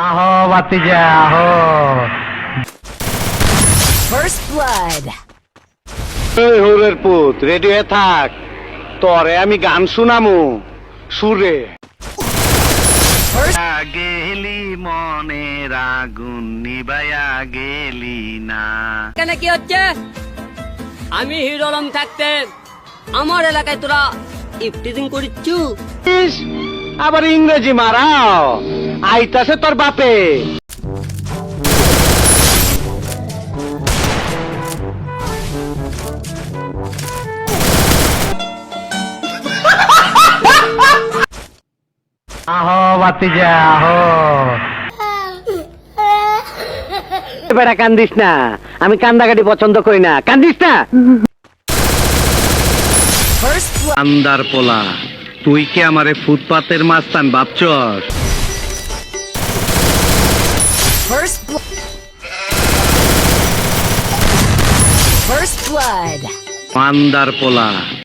আহো বাতিজা আহো। First blood. এই হরের পুত রেডি হয়ে থাক। তরে আমি গান শুনামু। সুরে। গেলি মনের আগুন নিবাইয়া গেলি না। এখানে কি হচ্ছে? আমি হিরো থাকতে আমার এলাকায় তোরা ইফটিজিং করিচ্ছু? ইস, আবার ইংরেজি মারাও। আইতাছে তোর বাপে। আহো বাতিজা আহো। বেড়া কান্দিস না। আমি কান্দাকাটি পছন্দ করি না। কান্দিস না. আন্দার পোলা তুই কি আমারে ফুটপাতের মাস্তান ভাবছস? First blood. First blood. আন্দার পোলা